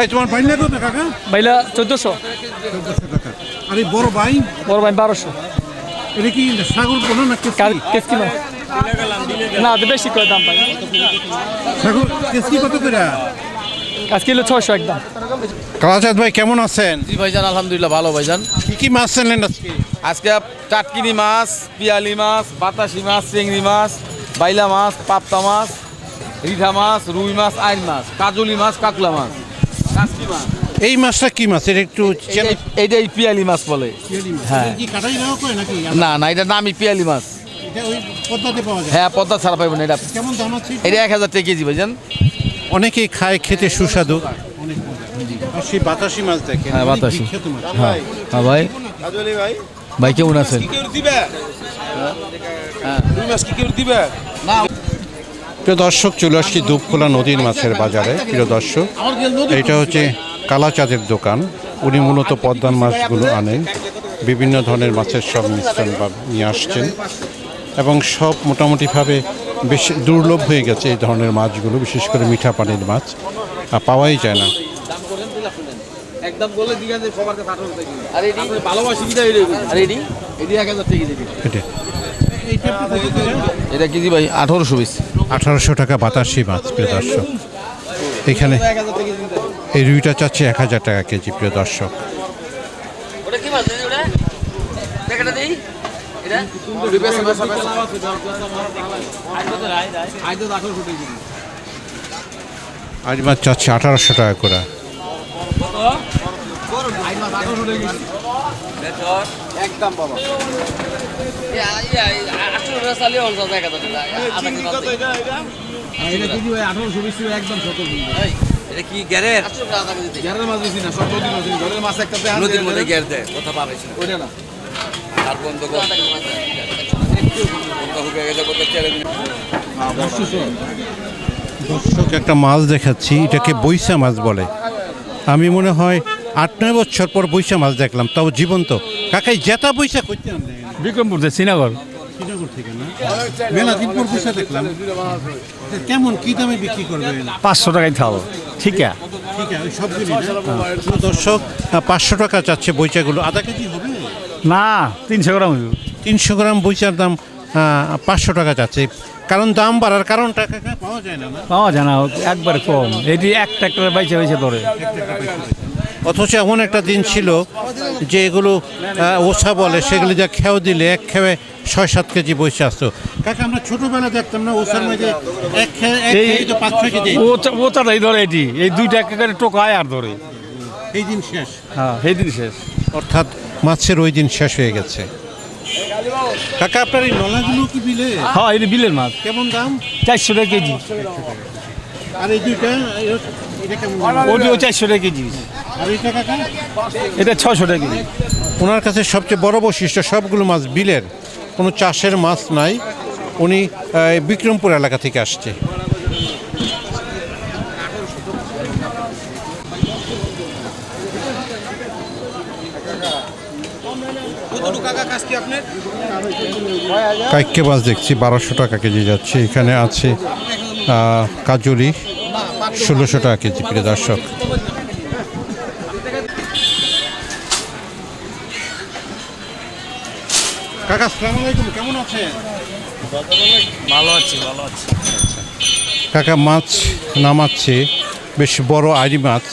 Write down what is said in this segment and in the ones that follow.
এই তোমার বাইলা কত কাকা বাইলা চোদ্দোশো। চোদ্দশো টাকা। আর এই বড় ভাই বড় ভাই বারোশো। এটা কি সাগর কোনো না কেসকি? না তো বেশি করে দাম পাই সাগর কেসকি কত করে? আজ কিলো ছয়শো একদম। কালাচাঁদ ভাই কেমন আছেন? জি ভাইজান আলহামদুলিল্লাহ ভালো ভাইজান কি কি মাছ আনলেন আজকে? আজকে টাটকিনি মাছ পিয়ালি মাছ বাতাসি মাছ চিংড়ি মাছ বাইলা মাছ পাপ্তা মাছ রিঠা মাছ রুই মাছ আইন মাছ কাজলি মাছ কাকলা মাছ। এই মাছটা কি মাছ? এটা একটু চেনা এই- পিয়ালি মাছ বলে। হ্যাঁ। কি কাটাই দেওয়া করে নাকি? না না এটা নামই পিয়ালি মাছ। এটা ওই পদ্মাতে পাওয়া যায়। হ্যাঁ পদ্মা ছাড়া পাইবেন এটা কেমন দাম আছে? এটা এক হাজার টাকা কেজি ভাইজান। অনেকেই খায় খেতে সুস্বাদু। অনেক মজা। আর সেই বাতাসি মাছ দেখেন হ্যাঁ, বাতাসি। হ্যাঁ। হ্যাঁ ভাই। ভাই। কেমন আছেন? প্রিয় দর্শক চলে আসছি দুপখোলা নদীর মাছের বাজারে। প্রিয় দর্শক এটা হচ্ছে কালাচাঁদের দোকান। উনি মূলত পদ্মার মাছগুলো আনেন। বিভিন্ন ধরনের মাছের সব মিশ্রণ বা নিয়ে আসছেন। এবং সব মোটামুটিভাবে বেশি দুর্লভ হয়ে গেছে এই ধরনের মাছগুলো বিশেষ করে মিঠা পানির মাছ। আর পাওয়াই যায় না। একদম বলে দিগা সবার কাছে 18 টাকা। আর এডি ভালোবাসি বিদায় এডি এডি 1000 টাকা কেজি এটা। এটা কেজি ভাই 1800 পিস। আঠারোশো টাকা বাতাসি মাছ প্রিয় দর্শক। এখানে 1000 টাকা কেজি দিতে এই রুইটা চাচ্ছে এক হাজার টাকা কেজি প্রিয় দর্শক। ওটা কি মাছ ওটা? টাকাটা দেই। এটা? সুন্দর বেসা বেসা বেসা আইতো 1800 টাকা আজ মাছ চাচ্ছে আঠারোশো টাকা করে আইন মাছ 1800 টাকা কেজি একদম বাবা ইয়া ইয়া আসলে রাসালে অন যায় টাকা দাও আধা কেজি মাছ এটা কেজি ভাই 1800 পিস একদম 70 এটা কি গ্যারের গ্যারের মাছ দিছি না সব নদীর মাছ দিছি ঘরের মাছ একটা নদীর মধ্যে গ্যার দেয় কথা ওইটা না। আর বন্ধ হয়ে গেছে কত চ্যালেঞ্জ দর্শক একটা মাছ দেখাচ্ছি এটাকে বৈশা মাছ বলে। আমি মনে হয় আট নয় বছর পর বৈশা মাছ দেখলাম তাও জীবন্ত। কাকাই জেতা বৈশা করতে বিক্রমপুর শ্রীনগর। শ্রীনগর থেকে মেলা বৈশা দেখলাম। কেমন কি দামে বিক্রি করবেন? পাঁচশো টাকায় খাও ঠিক আছে? দর্শক পাঁচশো টাকা চাচ্ছে আধা কেজি হবে? না তিনশো গ্রাম তিনশো গ্রাম দাম পাঁচশো টাকা চাচ্ছে। কারণ দাম বাড়ার কারণটা কাকা পাওয়া যায় না না? পাওয়া যায় না একবার কম। এটি এক ট্রাক্টরে বাইচে বাইচে ধরে। অথচ এমন একটা দিন ছিল যে এগুলো ওষা বলে সেগুলো যা খেয়েও দিলে এক খেয়ে ছয় সাত কেজি বসে আসতো। কাকা আমরা ছোটবেলা দেখতাম না ওষার মধ্যে এক খেয়ে এই- তো পাঁচ ছয় কেজি? ও ও তারাই ধরে এটি। এই দুইটা একেবারে টোকায় আর ধরে। এই দিন শেষ। হ্যাঁ সেই দিন শেষ। অর্থাৎ মাছের ওই দিন শেষ হয়ে গেছে। কাকা আপনার এই নলাগুলো কি বিলে? হ্যাঁ এটি বিলের মাছ। কেমন দাম? চারশো টাকা কেজি। আর এই দুইটা? ওটিও চারশো টাকা কেজি। এটা ছশো টাকা কেজি। ওনার কাছে সবচেয়ে বড় বৈশিষ্ট্য সবগুলো মাছ বিলের কোনো চাষের মাছ নাই। উনি আহ, বিক্রমপুর এলাকা থেকে আসছে। কাইকে মাছ দেখছি বারোশো টাকা কেজি যাচ্ছে। এখানে আছে আহ, কাজুরি ষোলোশো টাকা কেজি প্রিয় দর্শক। কাকা আসসালামু আলাইকুম কেমন আছেন? ভালো আছি ভালো আছি। কাকা মাছ নামাচ্ছে বেশ বড় আড়ি মাছ।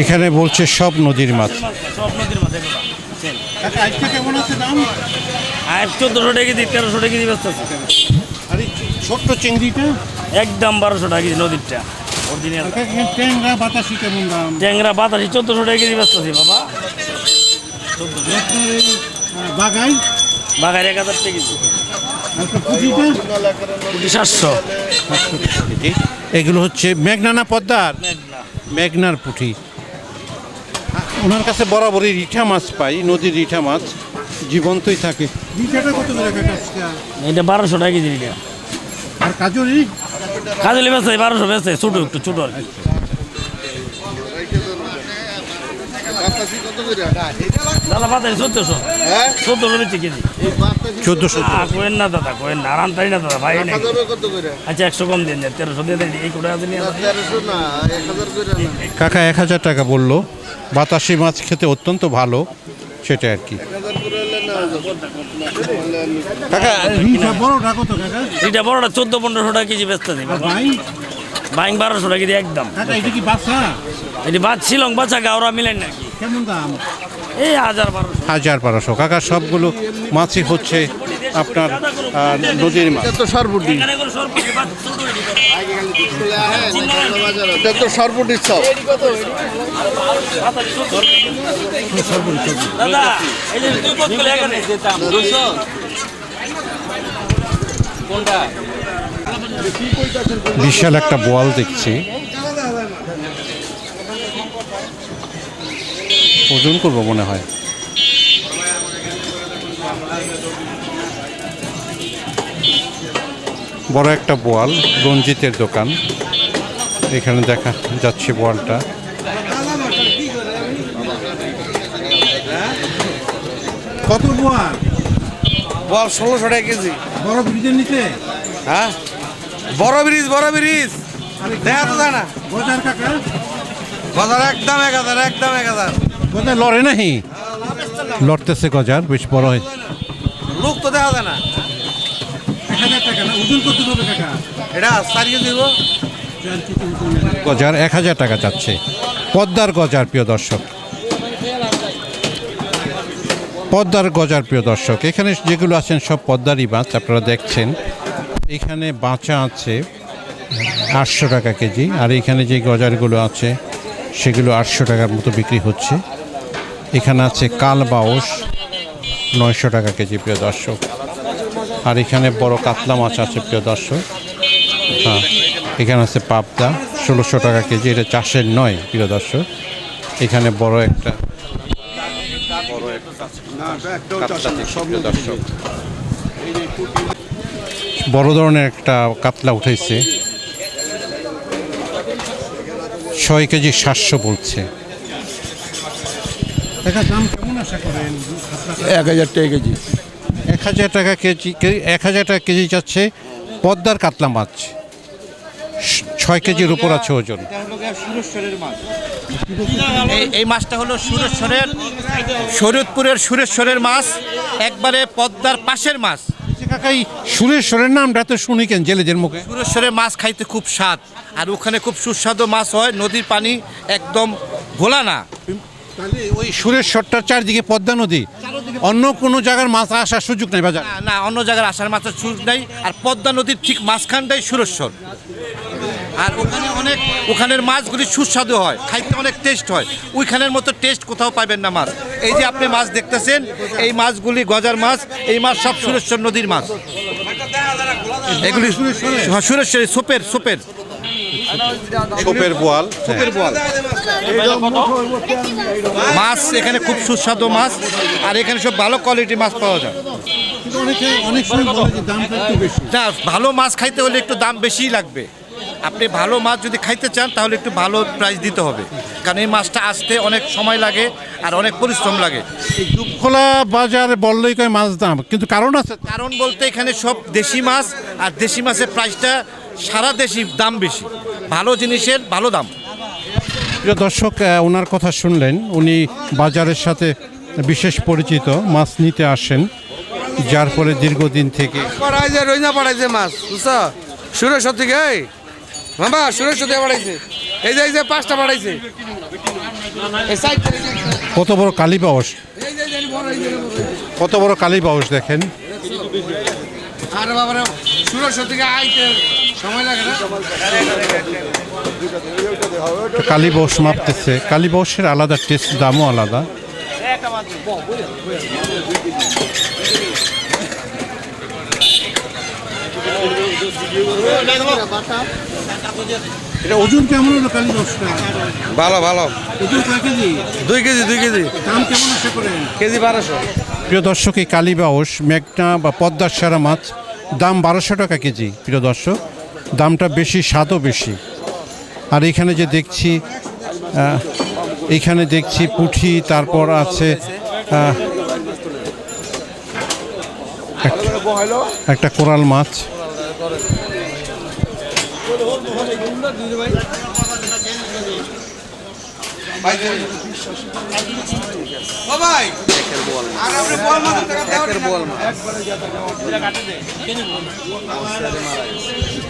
এখানে বলছে সব নদীর মাছ। সব নদীর কেমন আছে দাম? আর চোদ্দোশো টাকা তেরোশো টাকা কেজি ব্যস্ত আছে আর এই ছোট্ট চিংড়িটা? একদম বারোশো টাকা কেজি নদীরটা অরিজিনাল ট্যাংরা বাতাসি কেমন দাম? ট্যাংরা বাতাসি চোদ্দোশো টাকা কেজি ব্যস্ত আছে বাবা বাগাই এক হাজার টাকা কেজি। সাতশো। এগুলো হচ্ছে মেঘনানা পদ্মার? মেঘনার পুঁটি। ওনার কাছে বরাবরই রিঠা মাছ পাই নদীর রিঠা মাছ। জীবন্তই থাকে? এটা বারোশো টাকা কেজি আর কাজরি? কাজলি বেচে বারোশো বেচে ছোটো একটু ছোটো আর কি। দাদা পাতায় চোদ্দশো। চোদ্দশো বেচে কেজি। চোদ্দোশো আ, কোয়েন না দাদা কোয়েন না আরাম তাই না দাদা ভাই নাই। আচ্ছা একশো কম দিন তেরোশো দিয়ে দেন এই করে আছে কাকা এক হাজার টাকা বলল বাতাসি মাছ খেতে অত্যন্ত ভালো সেটা আর কি কাকা বড়টা কত কাকা এটা বড়টা চোদ্দ পনেরোশো টাকা কেজি বেচতে বাইং বারোশো টাকা কেজি একদম। কাকা এটা কি বাচ্চা এটি বাদ শিলং বাচ্চা গাওরা মিলেন নাকি? কেমন দাম? এই হাজার বারোশো। হাজার বারোশো। কাকা সবগুলো মাছই হচ্ছে আপনার নদীর মাছ। এটি করে। তো সর্বটি সব দাদা এই যে দুই বোতল এখানে কোনটা বিশাল একটা বোয়াল দেখছি। ওজন করব মনে হয়। বড় একটা বোয়াল রঞ্জিতের দোকান। এখানে দেখা যাচ্ছে বোয়ালটা। কত বোয়াল? বল ষোলোশো টাকা কেজি। বড় ব্রিজের নিচে? হ্যাঁ? বড় ব্রিজ বড় ব্রিজ। দেখা তো যায় না বাজার কাকা? বাজার একদম এক হাজার একদম এক হাজার। লড়ে নাহি? লড়তেছে গজার বেশ বড় হয়েছে। লোক তো দেখা যায় না। গজার এক হাজার টাকা চাচ্ছে। পদ্মার গজার প্রিয় দর্শক। পদ্মার গজার প্রিয় দর্শক। এখানে যেগুলো আছেন সব পদ্মারই মাছ আপনারা দেখছেন। এখানে বাঁচা আছে আটশো টাকা কেজি আর এখানে যে গজারগুলো আছে সেগুলো আটশো টাকার মতো বিক্রি হচ্ছে। এখানে আছে কাল বাউস নয়শো টাকা কেজি প্রিয় দর্শক। আর এখানে বড় কাতলা মাছ আছে, প্রিয় দর্শক। হ্যাঁ এখানে আছে পাবদা, ষোলোশো টাকা কেজি। এটা চাষের নয়, প্রিয় দর্শক। এখানে বড় একটা বড় ধরনের একটা কাতলা উঠেছে। ছয় কেজি সাতশো বলছে। এক হাজার টাকা কেজি। এক হাজার টাকা কেজি এক হাজার টাকা কেজি যাচ্ছে পদ্মার কাতলা মাছ। ছয় কেজির উপর আছে ওজন। এই এই মাছটা হলো সুরেশ্বরের শরীয়তপুরের সুরেশ্বরের মাছ একবারে পদ্মার পাশের মাছ। কাকাই সুরেশ্বরের নামটা তো শুনি কেন জেলেদের মুখে? সুরেশ্বরের মাছ খাইতে খুব স্বাদ আর ওখানে খুব সুস্বাদু মাছ হয় নদীর পানি একদম ঘোলা না। ওই সুরেশ্বরটার চারদিকে পদ্মা নদী। অন্য কোনো জায়গার মাছ আসার সুযোগ নেই বাজার? না, অন্য জায়গার আসার মাছের সুযোগ নেই আর পদ্মা নদীর ঠিক মাঝখানটাই সুরেশ্বর। আর ওখানে অনেক ওখানের মাছগুলি সুস্বাদু হয় খাইতে অনেক টেস্ট হয়। ওইখানের মতো টেস্ট কোথাও পাবেন না মাছ। এই যে আপনি মাছ দেখতেছেন এই মাছগুলি গজার মাছ এই মাছ সব সুরেশ্বর নদীর মাছ। এগুলি হ্যাঁ, সুরেশ্বরী সোপের সোপের। কোপের বোয়াল সোপের বল মাছ এখানে খুব সুস্বাদু মাছ আর এখানে সব ভালো কোয়ালিটি মাছ পাওয়া যায়। অনেকে অনেক সময় বলে যে দামটা একটু বেশি। না ভালো মাছ খাইতে হলে একটু দাম বেশিই লাগবে। আপনি ভালো মাছ যদি খাইতে চান তাহলে একটু ভালো প্রাইস দিতে হবে। কারণ এই মাছটা আসতে অনেক সময় লাগে আর অনেক পরিশ্রম লাগে। খোলা বাজার বললেই কয় মাছ দাম কিন্তু কারণ আছে কারণ বলতে এখানে সব দেশি মাছ আর দেশি মাছের প্রাইসটা সারা দেশি দাম বেশি। ভালো জিনিসের ভালো দাম। প্রিয় দর্শক ওনার কথা শুনলেন। উনি বাজারের সাথে বিশেষ পরিচিত মাছ নিতে আসেন যার ফলে দীর্ঘদিন থেকে পাড়াইছে রইনা পাড়াইছে মাছ বুঝছ? সুরেশ্বর থেকে এই। মামা সুরেশ্বর থেকে পাড়াইছে। এই যে এই যে পাঁচটা পাড়াইছে। কত বড় কালী বাউস? কত বড় কালী বাউস দেখেন? আরে থেকে আইতে সময় লাগে না। কালী বাউস মাপতেছে কালী বাউসের আলাদা টেস্ট দামও আলাদা। এটা ওজন কেমন হলো কালী ভালো ভালো। ওজন কয় কেজি? দুই কেজি দুই কেজি। দাম কেমন আশা করেন? কেজি বারোশো। প্রিয় দর্শক এই কালী বাউস মেঘনা বা পদ্মার সারা মাছ দাম বারোশো টাকা কেজি। প্রিয় দর্শক দামটা বেশি স্বাদও বেশি। আর এখানে যে দেখছি এখানে দেখছি পুঁটি তারপর আছে একটা কোরাল মাছ।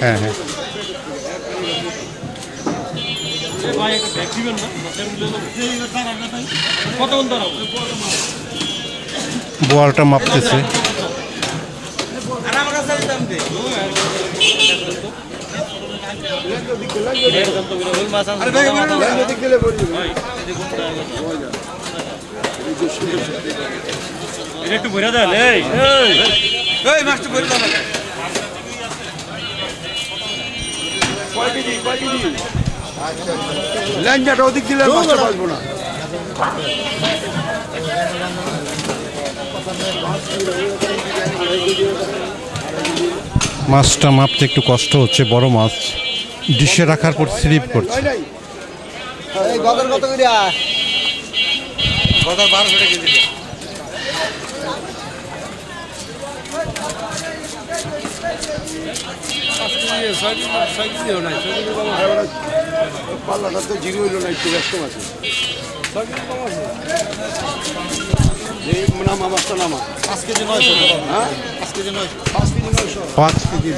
হ্যাঁ হ্যাঁ। বোয়ালটা মাপতেছে একটু ভরে দেন এই এই মাছটা বলে দাও না। ল্যাঞ্জাটা ওদিক দিলে মাছটা বাঁচবো না। মাছটা মাপতে একটু কষ্ট হচ্ছে বড় মাছ। ডিশে রাখার পর স্লিপ করছে। পাল্লাটা তো জিরো হইল না একটু ব্যস্ত আছে। নামা পাঁচ কেজি নয়শো। হ্যাঁ? পাঁচ কেজি নয়শো। পাঁচ কেজি নয়শো। পাঁচ কেজি